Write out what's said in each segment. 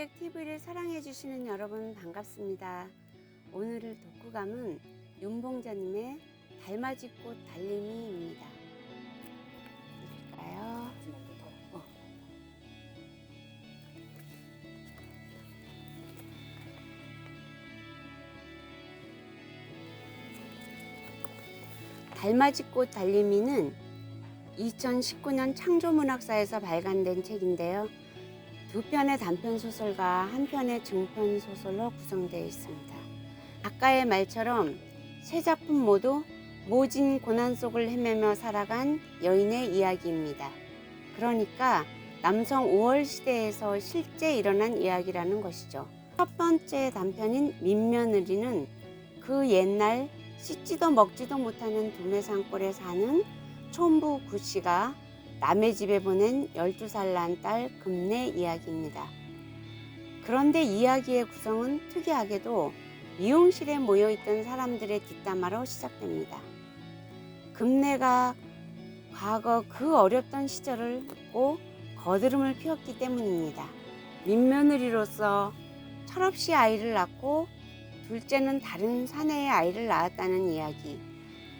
문화책 TV를 사랑해주시는 여러분 반갑습니다. 오늘의 독후감은 윤봉자님의 달맞이꽃 달림이입니다. 읽을까요? 어. 달맞이꽃 달림이는 2019년 창조문학사에서 발간된 책인데요. 두 편의 단편 소설과 한 편의 중편 소설로 구성되어 있습니다. 작가의 말처럼 세 작품 모두 모진 고난 속을 헤매며 살아간 여인의 이야기입니다. 그러니까 남성 5월 시대에서 실제 일어난 이야기라는 것이죠. 첫 번째 단편인 민며느리는 그 옛날 씻지도 먹지도 못하는 도매산골에 사는 촌부 구씨가 남의 집에 보낸 12살 난 딸 금내 이야기입니다. 그런데 이야기의 구성은 특이하게도 미용실에 모여있던 사람들의 뒷담화로 시작됩니다. 금내가 과거 그 어렵던 시절을 묻고 거드름을 피웠기 때문입니다. 민며느리로서 철없이 아이를 낳고 둘째는 다른 사내의 아이를 낳았다는 이야기,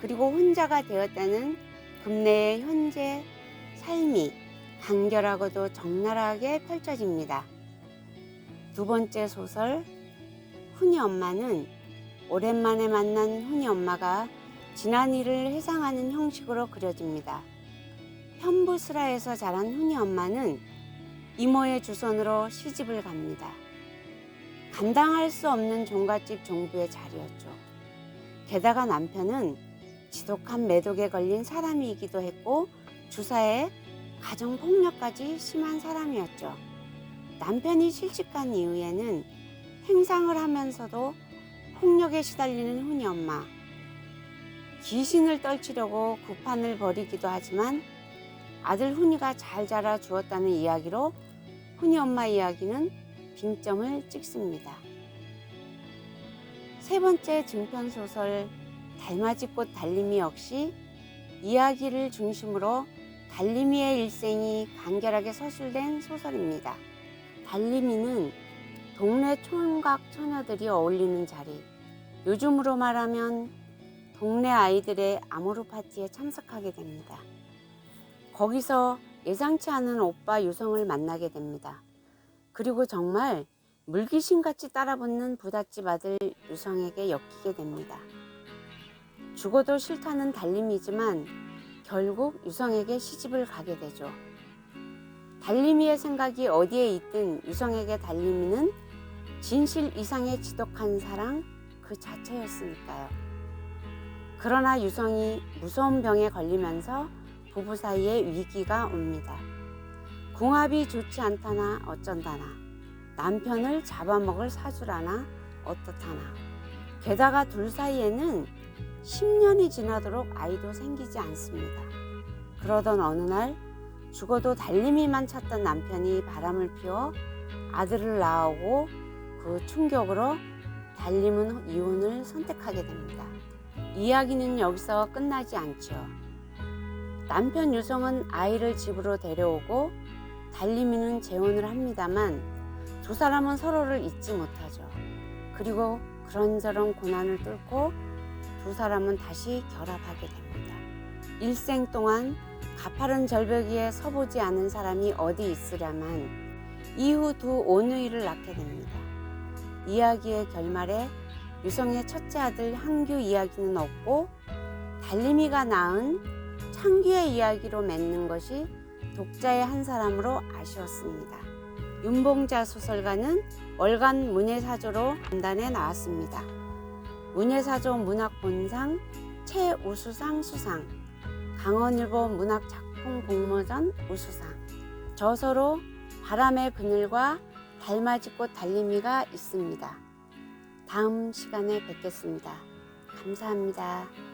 그리고 혼자가 되었다는 금내의 현재 삶이 간결하고도 적나라하게 펼쳐집니다. 두 번째 소설 훈이 엄마는 오랜만에 만난 훈이 엄마가 지난 일을 회상하는 형식으로 그려집니다. 편부스라에서 자란 훈이 엄마는 이모의 주선으로 시집을 갑니다. 감당할 수 없는 종갓집 종부의 자리였죠. 게다가 남편은 지독한 매독에 걸린 사람이기도 했고 주사에 가정 폭력까지 심한 사람이었죠. 남편이 실직한 이후에는 행상을 하면서도 폭력에 시달리는 훈이 엄마. 귀신을 떨치려고 구판을 벌이기도 하지만 아들 훈이가 잘 자라 주었다는 이야기로 훈이 엄마 이야기는 빈점을 찍습니다. 세 번째 중편 소설 달맞이꽃 달림이 역시 이야기를 중심으로 달림이의 일생이 간결하게 서술된 소설입니다. 달림이는 동네 총각 처녀들이 어울리는 자리, 요즘으로 말하면 동네 아이들의 아모르 파티에 참석하게 됩니다. 거기서 예상치 않은 오빠 유성을 만나게 됩니다. 그리고 정말 물귀신같이 따라붙는 부잣집 아들 유성에게 엮이게 됩니다. 죽어도 싫다는 달림이지만 결국 유성에게 시집을 가게 되죠. 달림이의 생각이 어디에 있든 유성에게 달림이는 진실 이상의 지독한 사랑 그 자체였으니까요. 그러나 유성이 무서운 병에 걸리면서 부부 사이에 위기가 옵니다. 궁합이 좋지 않다나 어쩐다나 남편을 잡아먹을 사주라나 어떻다나 게다가 둘 사이에는 10년이 지나도록 아이도 생기지 않습니다. 그러던 어느 날 죽어도 달림이만 찾던 남편이 바람을 피워 아들을 낳아오고 그 충격으로 달림은 이혼을 선택하게 됩니다. 이야기는 여기서 끝나지 않죠. 남편 유성은 아이를 집으로 데려오고 달림이는 재혼을 합니다만 두 사람은 서로를 잊지 못하죠. 그리고 그런저런 고난을 뚫고 두 사람은 다시 결합하게 됩니다. 일생 동안 가파른 절벽 위에 서보지 않은 사람이 어디 있으랴만 이후 두 오누이를 낳게 됩니다. 이야기의 결말에 유성의 첫째 아들 향규 이야기는 없고 달림이가 낳은 창규의 이야기로 맺는 것이 독자의 한 사람으로 아쉬웠습니다. 윤봉자 소설가는 월간 문예사조로 단단에 나왔습니다. 문예사조 문학본상 최우수상 수상, 강원일보 문학작품 공모전 우수상, 저서로 바람의 그늘과 달맞이꽃 달림이가 있습니다. 다음 시간에 뵙겠습니다. 감사합니다.